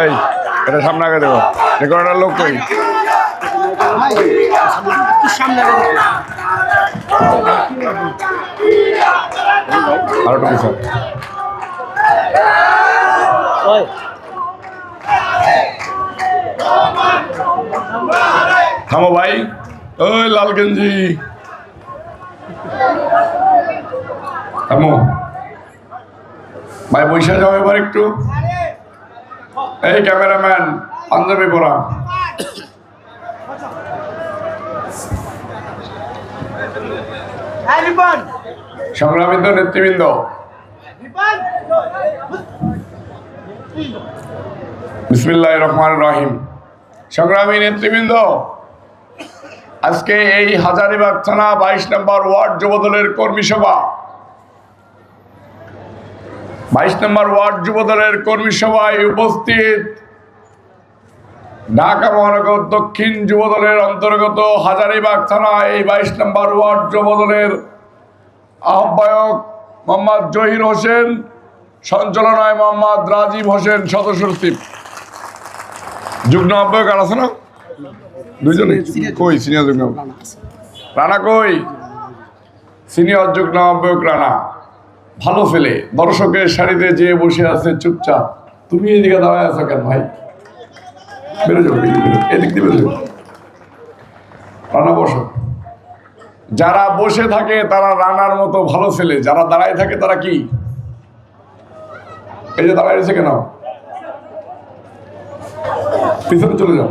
এই এটা সামনে আগে দেবো রেকর্ডার লোক কই থামো ভাই। ওই লাল গেঞ্জি। ভাই বৈশা যাও এবার একটু। এই ক্যামেরাম্যান পাঞ্জাবি পরা। হ্যাঁ সংগ্রামিত নেতৃবৃন্দ। বিসমিল্লাহ রহমান রহিম। সংগ্রামী নেতৃবৃন্দ আজকে এই হাজারিবাগ থানা বাইশ নম্বর ওয়ার্ড যুবদলের কর্মী সভা। বাইশ নম্বর ওয়ার্ড যুবদলের কর্মী সভায় উপস্থিত ঢাকা মহানগর দক্ষিণ যুবদলের অন্তর্গত হাজারিবাগ থানা এই বাইশ নম্বর ওয়ার্ড যুবদলের আহ্বায়ক মোহাম্মদ জহির হোসেন, সঞ্চালনায় মোহাম্মদ রাজীব হোসেন সদস্য সচিব। যুগ্ম আহ্বায়ক আর আছে না? দুইজনে কই সিনিয়র যুগ্ম রানা কই? সিনিয়র যুগ্ম আহ্বায়ক রানা। ভালো ফেলে। দর্শকের সারিতে যেয়ে বসে আছে চুপচাপ। তুমি এদিকে দাঁড়ায় আছো কেন ভাই? বেরো যাও এদিকে দিয়ে বেরো। রানা, বসো। যারা বসে থাকে, তারা রানার মতো ভালো ছেলে যারা দাঁড়ায় থাকে, তারা কি? এই যে দাঁড়ায় রয়েছে কেন? পিছনে চলে যাও।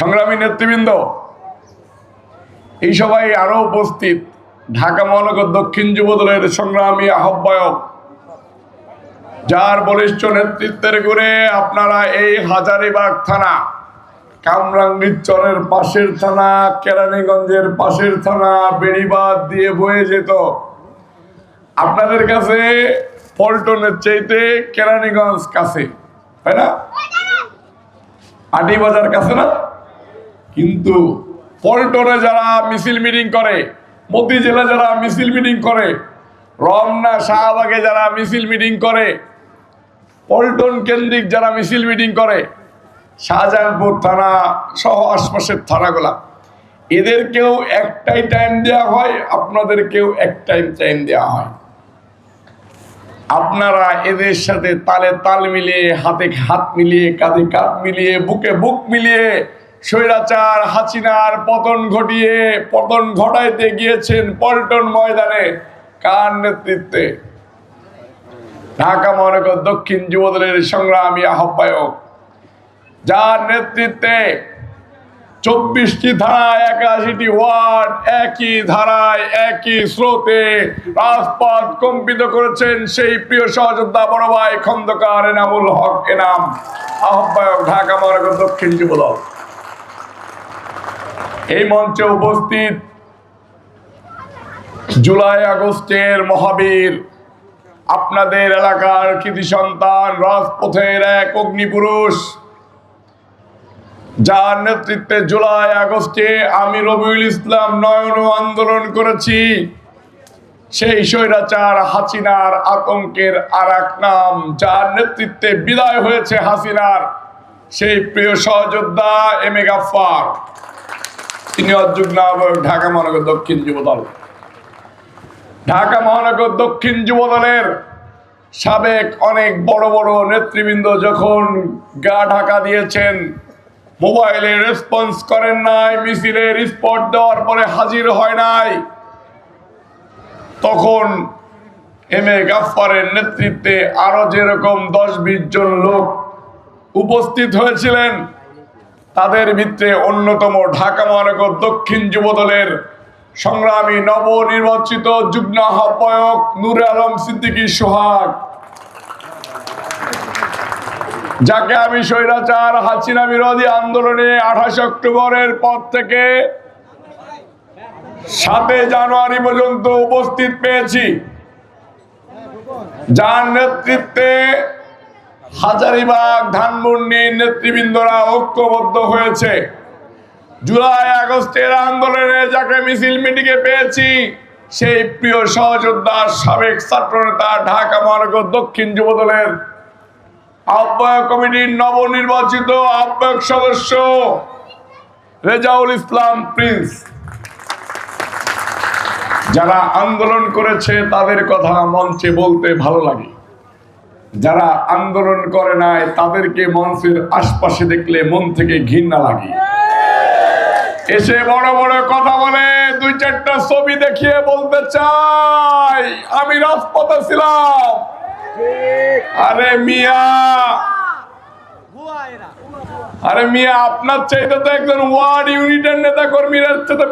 সংগ্রামী নেতৃবৃন্দ, এই সবাই আরও উপস্থিত ঢাকা মহানগর দক্ষিণ যুবদলের সংগ্রামী আহ্বায়ক, যার বলিষ্ঠ নেতৃত্বের গুণে আপনারা এই হাজারিবাগ থানা কামরাঙ্গীরচরের পাশের থানা, কেরানীগঞ্জের পাশের থানা বেড়িবাদ দিয়ে বয়ে যেত। আপনাদের কাছে পল্টনের চাইতে কেরানীগঞ্জ কাছে, তাই না? আটি বাজার কাছে না? কিন্তু পল্টনে যারা মিছিল মিটিং করে মতি জেলা যারা মিছিল মিটিং করে, রমনা, শাহবাগে যারা মিছিল মিটিং করে, পল্টন কেন্দ্রিক যারা মিছিল মিটিং করে, শাহজাহানপুর থানা সহ আশপাশের থানাগুলা এদেরকেও একটাই টাইম দেওয়া হয় আপনাদেরকেও এক টাইম টাইম দেওয়া হয়। আপনারা এদের সাথে তালে তাল মিলিয়ে, হাতে হাত মিলিয়ে, কাঁধে কাঁধ মিলিয়ে, বুকে বুক মিলিয়ে স্বৈরাচার হাসিনার পতন ঘটিয়ে, পতন ঘটাইতে গিয়েছেন পল্টন ময়দানে। কার নেতৃত্বে? ঢাকা মহানগর দক্ষিণ যুবদলের সংগ্রামী আহ্বায়ক। যার নেতৃত্বে চব্বিশটি ধারায় একাশিটি ওয়ার্ড, একই ধারায় একই স্রোতে রাজপথ কম্পিত করেছেন সেই প্রিয় সহযোদ্ধা বড় ভাই খন্দকার এনামুল হক এনাম। আহ্বায়ক ঢাকা মহানগর দক্ষিণ যুবদল। এই মঞ্চে উপস্থিত জুলাই আগস্টের মহাবীর, আপনাদের এলাকার কৃতি সন্তান, রাজপথের এক অগ্নিপুরুষ, যার নেতৃত্বে জুলাই আগস্টে আমি রবিউল ইসলাম নয়ন আন্দোলন করেছি। সেই স্বৈরাচার হাসিনার আতঙ্কের আর এক নাম, যার নেতৃত্বে বিদায় হয়েছে হাসিনার সেই প্রিয় সহযোদ্ধা এম এ গাফার অযুগ্ম আহ্বায়ক ঢাকা মহানগর দক্ষিণ যুবদল। ঢাকা মহানগর দক্ষিণ যুবদলের সাবেক অনেক বড় বড় নেতৃবৃন্দ যখন গা ঢাকা দিয়েছেন, মোবাইলে রেসপন্স করেন নাই, মিছিলে স্পট দেওয়ার পরে হাজির হয় নাই, তখন এম এ গাফারের নেতৃত্বে আরও যেরকম দশ বিশ জন লোক উপস্থিত হয়েছিলেন তাদের ভিতরে অন্যতম ঢাকা মহানগর দক্ষিণ যুবদলের সংগ্রামী নবনির্বাচিত যুগ্ম আহ্বায়ক নূরে আলম সিদ্দিকী সোহাগ। যাকে আমি স্বৈরাচার হাসিনা বিরোধী আন্দোলনে আঠাশ অক্টোবরের পর থেকে সাতই জানুয়ারি পর্যন্ত উপস্থিত পেয়েছি। যার নেতৃত্বে হাজারিবাগ ধানমন্ডির নেতৃবৃন্দরা ঐক্যবদ্ধ হয়েছে। জুলাই আগস্টের আন্দোলনে যাকে মিছিল মিটিংয়ে পেয়েছি, সেই প্রিয় সহযোদ্ধা সাবেক ছাত্রনেতা ঢাকা মহানগর দক্ষিণ যুবদলের আহ্বায়ক কমিটির নবনির্বাচিত আহ্বায়ক সদস্য রেজাউল ইসলাম প্রিন্স। যারা আন্দোলন করেছে, তাদের কথা মঞ্চে বলতে ভালো লাগে। যারা আন্দোলন করে নাই, তাদেরকে মঞ্চের আশপাশে দেখলে মন থেকে ঘৃণা লাগে। এসে বড় বড় কথা বলে, দুই চারটা ছবি দেখিয়ে বলতে চাই, আমি রাজপথে ছিলাম। আরে মিয়া আরে মিয়া, আপনার চাইতে তো একজন ওয়ার্ড ইউনিটের নেতা কর্মীর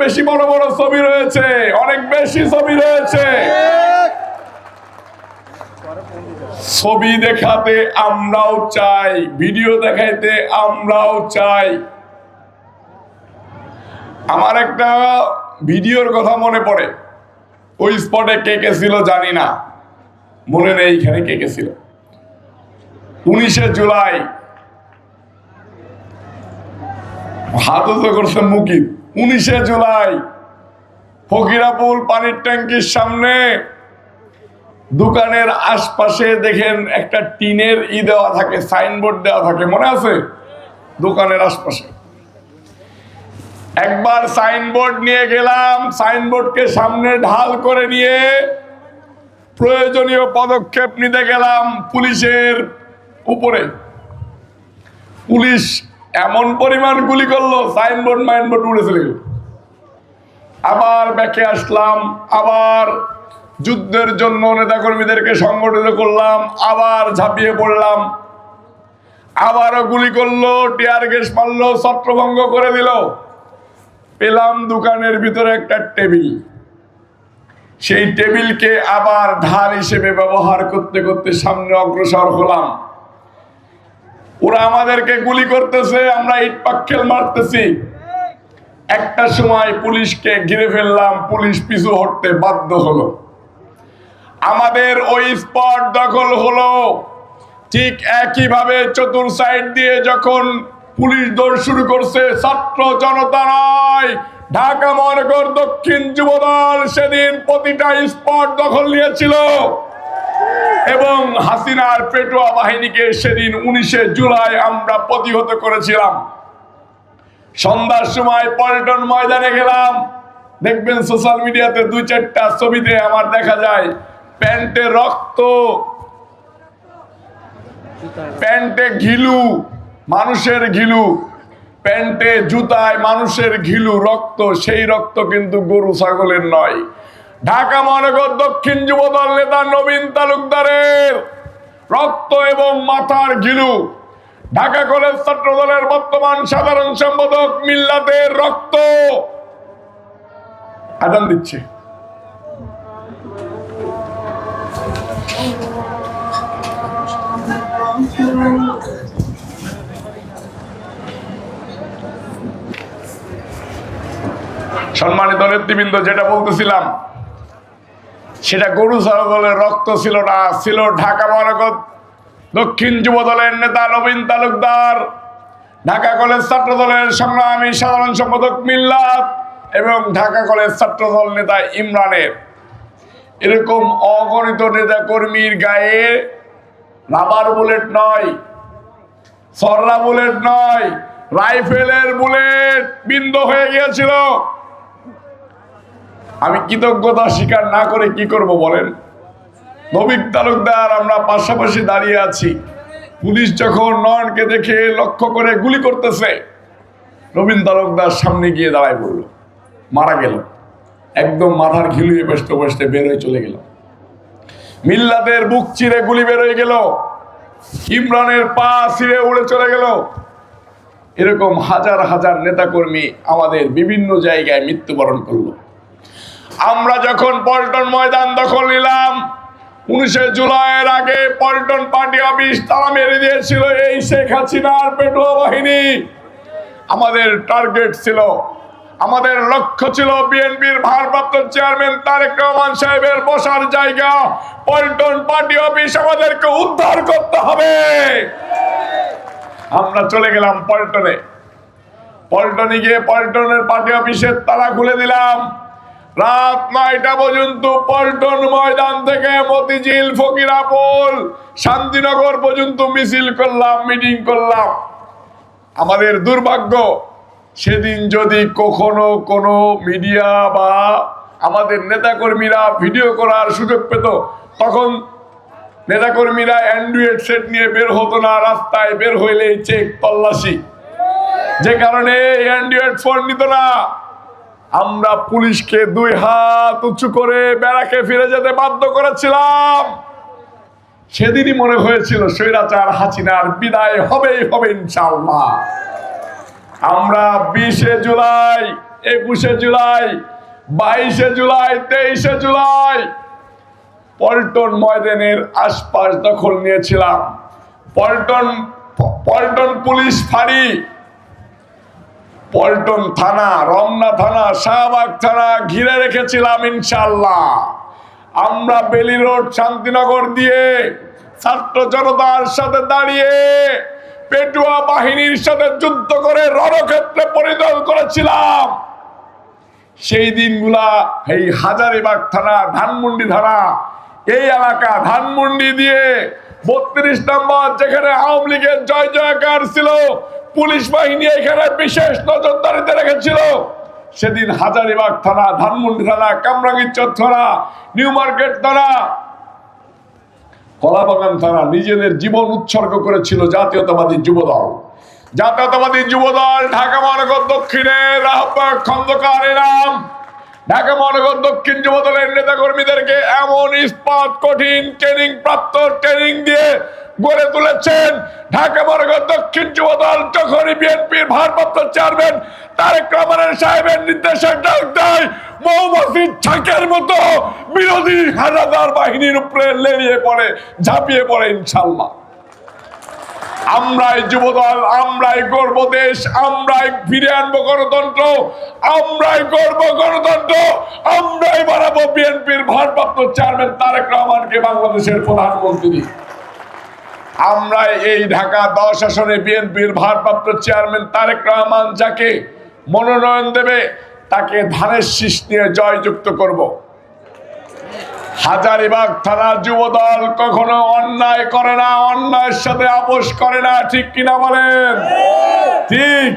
বেশি বড় বড় ছবি রয়েছে, অনেক বেশি ছবি রয়েছে। ছবি দেখাতে আমরাও চাই, ভিডিও দেখাইতে আমরাও চাই। আমার একটা ভিডিওর কথা মনে পড়ে। ওই স্পটে কে কে ছিল জানি না। মনে নেই এখানে কে কে ছিল। উনিশে জুলাই। হাতও তো করছে মুকিত। উনিশে জুলাই। ফকিরাপুল পানির ট্যাঙ্কির সামনে। দোকানের আশপাশে দেখেন একটা টিনের ই দেওয়া থাকে, সাইনবোর্ড দেওয়া থাকে, মনে আছে? দোকানের আশপাশে। একবার সাইনবোর্ড নিয়ে গেলাম, সাইনবোর্ডকে সামনে ঢাল করে নিয়ে প্রয়োজনীয় পদক্ষেপ নিতে গেলাম পুলিশের উপরে। পুলিশ এমন পরিমাণ গুলি করল, সাইনবোর্ড, মাইনবোর্ড উড়ে চলে গেল। আবার ব্যাকে আসলাম, আবার যুদ্ধের জন্য নেতাকর্মীদেরকে সংগঠিত করলাম, আবার ঝাঁপিয়ে পড়লাম। আবারও গুলি করল, টিয়ার গ্যাস মারলো, ছত্রভঙ্গ করে দিল। পেলাম দোকানের ভিতরে একটা টেবিল। সেই টেবিলকে আবার ধার হিসেবে ব্যবহার করতে করতে সামনে অগ্রসর হলাম। ওরা আমাদেরকে গুলি করতেছে, আমরা ইট পাক্কেল মারতেছি। একটা সময় পুলিশকে ঘিরে ফেললাম, পুলিশ পিছু হটতে বাধ্য হলো। আমাদের ওই স্পট দখল হলো। ঠিক একইভাবে চতুর সাইড দিয়ে যখন পুলিশ দৌড় শুরু করছে, ছাত্র জনতা নয়, ঢাকা মহানগর দক্ষিণ যুবদল সেদিন প্রতিটা স্পট দখল নিয়েছিল। এবং হাসিনার পেটোয়া বাহিনীকে সেদিন উনিশে জুলাই আমরা প্রতিহত করেছিলাম। সন্ধ্যার সময় পল্টন ময়দানে গেলাম। দেখবেন সোশ্যাল মিডিয়াতে দুই চারটা ছবিতে আমার দেখা যায় প্যান্টে রক্ত, প্যান্টে ঘিলু, মানুষের ঘিলু, প্যান্টে জুতায় মানুষের ঘিলু রক্ত, সেই রক্ত কিন্তু গরু ছাগলের নয়। ঢাকা মহানগর দক্ষিণ যুবদল নেতা নবীন তালুকদারের রক্ত এবং মাথার ঘিলু। ঢাকা কলেজ ছাত্র দলের বর্তমান সাধারণ সম্পাদক মিল্লাতের রক্ত। আদান দিচ্ছে। সম্মানিত নেতৃবৃন্দ, যেটা বলতেছিলাম, সেটা গরু ছাগলের রক্ত ছিল না, ছিল ঢাকা মহানগর দক্ষিণ যুব দলের নেতা নবীন তালুকদার, ঢাকা কলেজ ছাত্র দলের সংগ্রামী সাধারণ সম্পাদক মিল্লাত, এবং ঢাকা কলেজ ছাত্র দল নেতা ইমরানের। এরকম অগণিত নেতা কর্মীর গায়ে রাবার বুলেট নয় সররা বুলেট নয়, রাইফেলের বুলেট বিন্দ হয়ে গিয়েছিল। আমি কৃতজ্ঞতা স্বীকার না করে কি করব বলেন? নবিক তালুকদার, আমরা পাশাপাশি দাঁড়িয়ে আছি। পুলিশ যখন নয়নকে দেখে লক্ষ্য করে গুলি করতেছে, নবীন তালুকদার সামনে গিয়ে দাঁড়ায় পড়ল মারা গেল। একদম মাথার ঘিলুয়ে বসতে বসতে বেরোয় চলে গেল। মিল্লাদের বুক চিরে গুলি বেরোয় গেল। ইমরানের পা ছিঁড়ে উড়ে চলে গেল। এরকম হাজার হাজার নেতাকর্মী আমাদের বিভিন্ন জায়গায় মৃত্যুবরণ করল। আমরা যখন পল্টন ময়দান দখল নিলাম, উনিশে জুলাইয়ের আগে পল্টন পার্টি অফিস তারা মেরে দিয়েছিল এই শেখ হাসিনার পেটুয়া বাহিনী। আমাদের টার্গেট ছিল আমাদের লক্ষ্য ছিল বিএনপির ভারপ্রাপ্ত চেয়ারম্যান তারেক রহমান সাহেবের বসার জায়গা। পল্টন পার্টি অফিস আমাদেরকে উদ্ধার করতে হবে। আমরা চলে গেলাম পল্টনে। পল্টনে গিয়ে পল্টনের পার্টি অফিসের তালা খুলে দিলাম। রাত নয়টা পর্যন্ত পল্টন ময়দান থেকে মতিঝিল ফকিরাপুল শান্তিনগর পর্যন্ত মিছিল করলাম, মিটিং করলাম। আমাদের দুর্ভাগ্য সেদিন যদি কখনো কোনো মিডিয়া বা আমাদের নেতাকর্মীরা ভিডিও করার সুযোগ পেত, তখন নেতাকর্মীরা অ্যান্ড্রয়েড সেট নিয়ে বের হতো না, রাস্তায় বের হইলেই চেক তল্লাশি। যে কারণে অ্যান্ড্রয়েড ফোন নিত না। আমরা পুলিশকে দুই হাত উঁচু করে বেড়াকে ফিরে যেতে বাধ্য করেছিলাম। সেদিনই মনে হয়েছিল, স্বৈরাচার হাসিনার বিদায় হবেই হবে ইনশাল্লাহ আমরা বিশে জুলাই, একুশে জুলাই, বাইশে জুলাই, তেইশে জুলাই পল্টন ময়দানের আশপাশ দখল নিয়েছিলাম। পল্টন পল্টন পুলিশ ফাঁড়ি, পল্টন থানা, রমনা থানা, শাহবাগ থানা ঘিরে রেখেছিলাম ইনশাল্লাহ আমরা বেলি রোড, শান্তিনগর দিয়ে ছাত্র জনতার সাথে দাঁড়িয়ে পেটুয়া বাহিনীর সাথে যুদ্ধ করে রণক্ষেত্রে পরিদল করেছিলাম। সেই দিনগুলা এই হাজারিবাগ থানা, ধানমন্ডি থানা, এই এলাকা ধানমন্ডি দিয়ে বত্রিশ নম্বর যেখানে আওয়ামী লীগের জয় জয়কার ছিল, পুলিশ বাহিনী এখানে বিশেষ নজরদারিতে রেখেছিল। সেদিন হাজারিবাগ থানা, ধানমন্ডি থানা কামরাঙ্গীরচর থানা নিউ মার্কেট থানা কলাবাগান তারা নিজেদের জীবন উৎসর্গ করেছিল জাতীয়তাবাদী যুবদল। জাতীয়তাবাদী যুবদল ঢাকা মহানগর দক্ষিণের খন্দকার এরাম ঢাকা মহানগর দক্ষিণ যুবদলের নেতা কর্মীদেরকে এমন ইস্পাত, কঠিন ট্রেনিং প্রাপ্ত ট্রেনিং দিয়ে গড়ে তুলেছেন। ঢাকা মহানগর দক্ষিণ যুবদল যখনই বিএনপির ভারপ্রাপ্ত চেয়ারম্যান তারেক রহমানের সাহেবের নির্দেশে ডাক দেয় মতো বিরোধী বাহিনীর উপরে পড়ে, ঝাঁপিয়ে পড়ে ইনশাল্লাহ আমরাই যুবদল আমরাই গর্ব দেশ, আমরাই ফিরে আনব গণতন্ত্র, আমরাই গর্ব গণতন্ত্র, আমরাই বানাবো বিএনপির ভারপ্রাপ্ত চেয়ারম্যান তারেক রহমানকে বাংলাদেশের প্রধানমন্ত্রী। আমরা এই ঢাকা দশ আসনে বিএনপির ভারপ্রাপ্ত চেয়ারম্যান তারেক রহমান যাকে মনোনয়ন দেবে, তাকে ধানের শীষ নিয়ে জয়যুক্ত করব। হাজারিবাগ থানা যুবদল কখনো অন্যায় করে না, অন্যায়ের সাথে আপোষ করে না, ঠিক কিনা বলেন? ঠিক।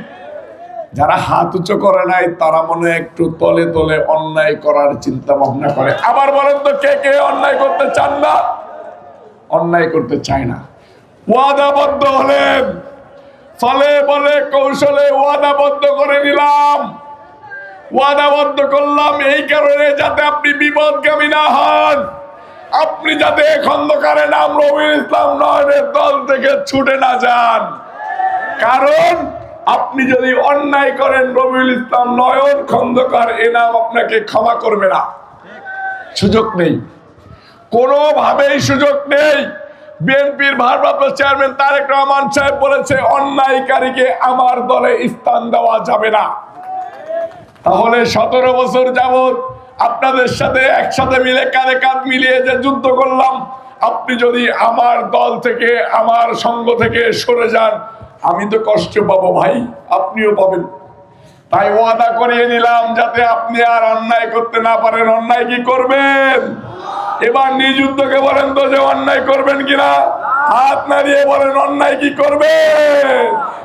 যারা হাত উঁচু করে নাই, তারা মনে একটু তলে তলে অন্যায় করার চিন্তা ভাবনা করে। আবার বলেন তো কে কে অন্যায় করতে চান না? অন্যায় করতে চায় না। ওয়াদাবদ্ধ হলেন। ফলে বলে কৌশলে ওয়াদাবদ্ধ করে নিলাম। ওয়াদাবদ্ধ করলাম এই কারণে যাতে আপনি বিপদগামী না হন। আপনি যাতে খন্দকারের নাম রবিউল ইসলাম নয়নের দল থেকে ছুটে না যান। কারণ আপনি যদি অন্যায় করেন রবিউল ইসলাম নয়ন খন্দকার, এ নাম আপনাকে ক্ষমা করবে না। সুযোগ নেই। কোনোভাবেই সুযোগ নেই। বিএনপির ভারপ্রাপ্ত চেয়ারম্যান তারেক রহমান সাহেব বলেছে, অন্যায়কারীকে আমার দলে স্থান দেওয়া যাবে না। তাহলে সতেরো বছর যাবত আপনাদের সাথে একসাথে মিলে কাঁধে কাঁধ মিলিয়ে যে যুদ্ধ করলাম, আপনি যদি আমার দল থেকে, আমার সঙ্গ থেকে সরে যান, আমি তো কষ্ট পাবো ভাই, আপনিও পাবেন। তাই ওয়াদা করিয়ে নিলাম, যাতে আপনি আর অন্যায় করতে না পারেন। অন্যায় কি করবেন? এবার নিজ উদ্যোগে বলেন তো যে অন্যায় করবেন কিনা? হাত নাড়িয়ে বলেন, অন্যায় কি করবে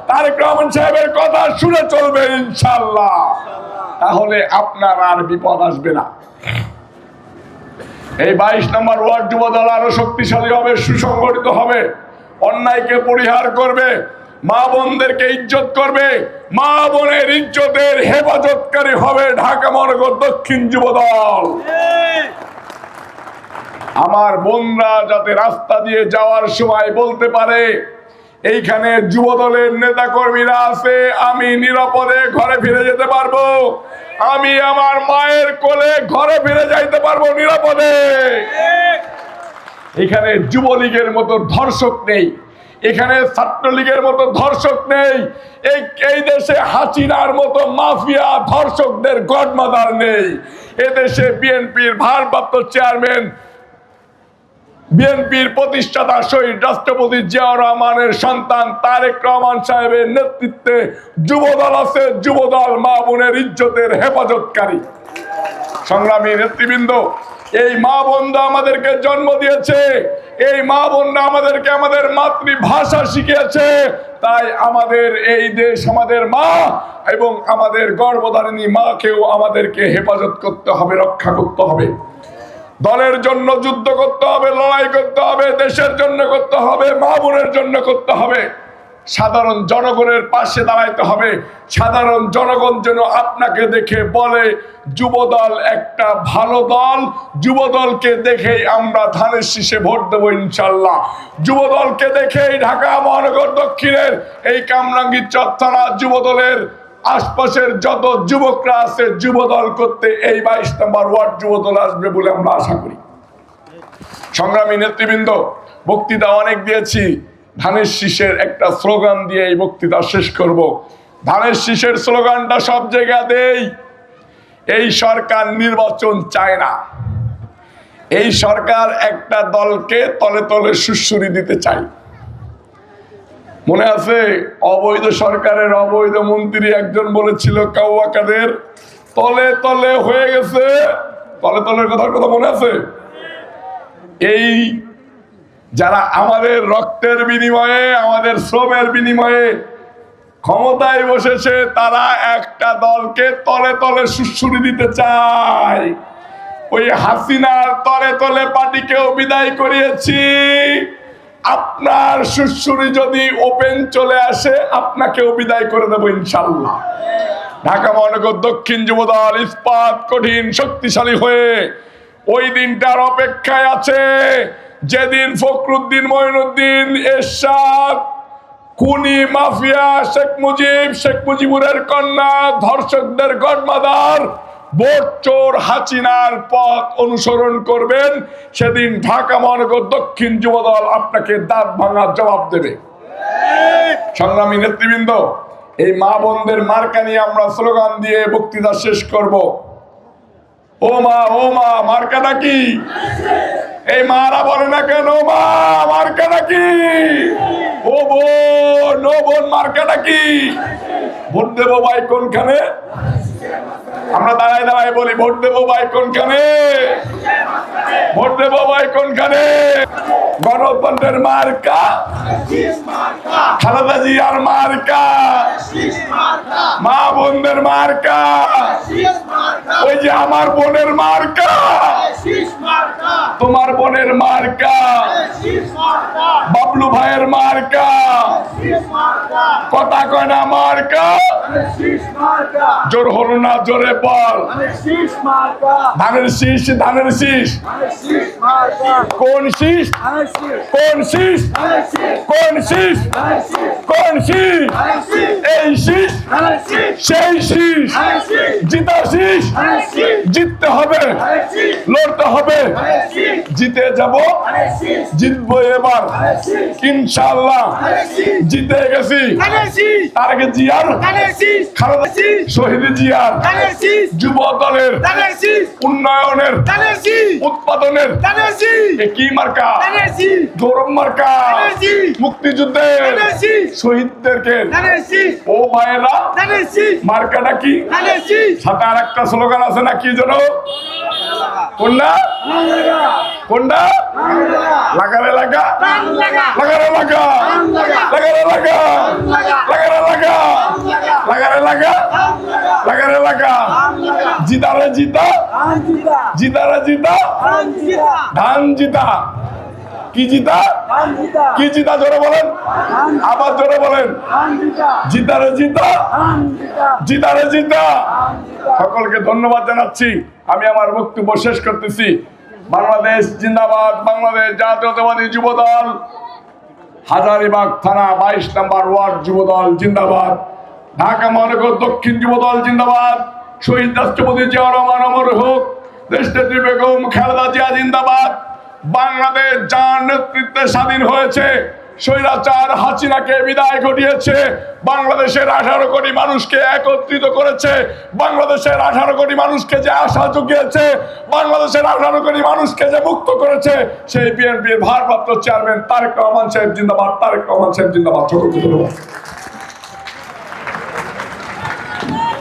তারেক রহমান সাহেবের কথা শুনে চলবে ইনশাল্লাহ তাহলে আপনার আর বিপদ আসবে না। এই বাইশ নম্বর ওয়ার্ড যুব দল আরও শক্তিশালী হবে, সুসংগঠিত হবে। অন্যায়কে পরিহার করবে, মা বোনদেরকে ইজ্জত করবে, মা বোনের ইজ্জতের হেফাজতকারী হবে ঢাকা মহানগর দক্ষিণ যুব দল আমার বোনরা যাতে রাস্তা দিয়ে যাওয়ার সময় বলতে পারে, এইখানে যুব দলের নেতা কর্মীরা আছে, আমি নিরাপদে ঘরে ফিরে যেতে পারব। আমি আমার মায়ের কোলে ঘরে ফিরে যাইতে পারব নিরাপদে। এখানে যুবলীগের মতো ধর্ষক নেই, এখানে ছাত্রলীগের মতো ধর্ষক নেই, এই এই দেশে হাসিনার মতো মাফিয়া ধর্ষকদের গডমাদার নেই। এদেশে বিএনপির ভারপ্রাপ্ত চেয়ারম্যান বিএনপির প্রতিষ্ঠাতা শহীদ রাষ্ট্রপতি জিয়াউর রহমানের সন্তান তারেক রহমান সাহেবের নেতৃত্বে যুবদল আছে, যুবদল মা বোনের ইজ্জতের হেফাজতকারী। সংগ্রামী নেতৃবৃন্দ, এই মা বন্ধু আমাদেরকে জন্ম দিয়েছে, এই মা বন্ধু আমাদেরকে আমাদের মাতৃভাষা শিখিয়েছে, তাই আমাদের এই দেশ আমাদের মা এবং আমাদের গর্ভধারিণী মাকেও আমাদেরকে হেফাজত করতে হবে, রক্ষা করতে হবে। দলের জন্য যুদ্ধ করতে হবে, লড়াই করতে হবে, দেশের জন্য করতে হবে মা বোনের জন্য করতে হবে। সাধারণ জনগণের পাশে দাঁড়াইতে হবে। সাধারণ জনগণ যেন আপনাকে দেখে বলে, যুবদল একটা ভালো দল, যুবদলকে দেখেই আমরা ধানের শীষে ভোট দেবো ইনশাল্লাহ। যুবদলকে দেখেই ঢাকা মহানগর দক্ষিণের এই কামরাঙ্গি চত্বরা যুবদলের আশপাশের যত যুবকরা আছে যুবদল করতে এই বাইশ নম্বর ওয়ার্ড যুবদল আসবে বলে আমরা আশা করি। সংগ্রামী নেতৃবৃন্দ, বক্তৃতা অনেক দিয়েছি। ধানের শীষের একটা স্লোগান দিয়ে এই বক্তৃতা শেষ করব। ধানের শীষের স্লোগানটা সব জায়গাতেই এই সরকার নির্বাচন চায় না। এই সরকার একটা দলকে তলে তলে সুশ্রুরি দিতে চায়। মনে আছে? অবৈধ সরকারের অবৈধ মন্ত্রী একজন বলেছিল কাউয়া কাদের তলে তলে হয়ে গেছে। তলে তলের কথার কথা মনে আছে? এই যারা আমাদের রক্তের বিনিময়ে, আমাদের শ্রমের বিনিময়ে ক্ষমতায় বসেছে, তারা একটা দলকে তলে তলে সুশ্রুরি দিতে চায়। ওই হাসিনার তলে তলে পার্টিকেও বিদায় করিয়েছি। আপনার সুশ্রুরি যদি ওপেন চলে আসে, আপনাকেও বিদায় করে দেবো ইনশাল্লাহ ঢাকা মহানগর দক্ষিণ যুবদল ইস্পাত কঠিন, শক্তিশালী হয়ে ওই দিনটার অপেক্ষায় আছে। যেদিন ফখরুদ্দিন, মঈনুদ্দিন, এরশাদ, খুনি, মাফিয়া, শেখ মুজিব, শেখ মুজিবুরের কন্যা, ধর্ষকদের গডমাদার ভোট চোর হাসিনার পথ অনুসরণ করবেন, সেদিন ঢাকা মহানগর দক্ষিণ যুবদল আপনাকে দাঁত ভাঙার জবাব দেবে। সংগ্রামী নেতৃবৃন্দ, এই মা বোনদের মার্কা নিয়ে আমরা স্লোগান দিয়ে বক্তৃতা শেষ করব। ও মা ও মা, মার্কাটা কি? এই মারা বলে না কেন? ও মা, মার্কাটা কি? ও বোন ও বোন মার্কা কি? ভোট দেবো ভাই কোনখানে? আমরা দাঁড়ায় দাঁড়ায় বলি, ভোট দেবো ভাই কোনখানে? ভোট দেব ভাই কোনখানে? গণতন্ত্রের মার্কা? খালেদা জিয়ার মার্কা? মা বোনদের মার্কা? ওই যে আমার বোনের মার্কা? তোমার বোনের মার্কা? বাবলু ভাইয়ের মার্কা? কথা কয় না মার্কা? জোর হলো না জোরে বল। ধানের শীষ ধানের শীষ। কোন শীষ? কোন শীষ? কোন শীষ? কোন শীষ? এই শীষ সেই শীষ। জিতা শীষ জিততে হবে লড়তে হবে। জিতে যাব জিতবো এবার। ইনশাল্লাহ জিতে গেছি। তার আগে জিয়ার শহীদ জিয়ার যুব দলের উন্নয়নের উৎপাদনের এ কি মার্কা গৌরব মার্কা মুক্তিযুদ্ধের শহীদদেরকে। ও ভাইয়েরা মার্কাটা কি? সাথে আর একটা স্লোগান আছে না কি যেন? কোনটা? কোনটা? লাগারে লাগা। লাগারে লাগা। লাগারে লাগা। লাগারে লাগা। লাগারে লাগা। লাগারে লাগা। জিতারে জিতা। জিতারে জিতা। ধান জিতা। কি জিতা? কি জিতা জোরে বলেন? আবার জোরে বলেন। জিতারে জিতা। জিতারে জিতা। সকলকে ধন্যবাদ জানাচ্ছি। আমি আমার বক্তব্য শেষ করতেছি। বাংলাদেশ জিন্দাবাদ, বাংলাদেশ জাতীয়তাবাদী যুবদল। হাজারিবাগ থানা বাইশ নাম্বার ওয়ার্ড যুবদল জিন্দাবাদ। ঢাকা মহানগর দক্ষিণ যুবদল জিন্দাবাদ। শহীদ রাষ্ট্রপতি জিয়া অমর হোক, দেশনেত্রী বেগম খালেদা জিয়া জিন্দাবাদ। বাংলাদেশ যার নেতৃত্বে স্বাধীন হয়েছে স্বৈরাচার হাসিনাকে বিদায় ঘটিয়েছে। বাংলাদেশের আঠারো কোটি মানুষকে একত্রিত করেছে। বাংলাদেশের আঠারো কোটি মানুষকে যে আশা জুগিয়েছে। বাংলাদেশের আঠারো কোটি মানুষকে যে মুক্ত করেছে। সেই বিএনপির ভারপ্রাপ্ত চেয়ারম্যান তারেক রহমান সাহেব জিন্দাবাদ, তারেক রহমান সাহেব জিন্দাবাদ। ধন্যবাদ।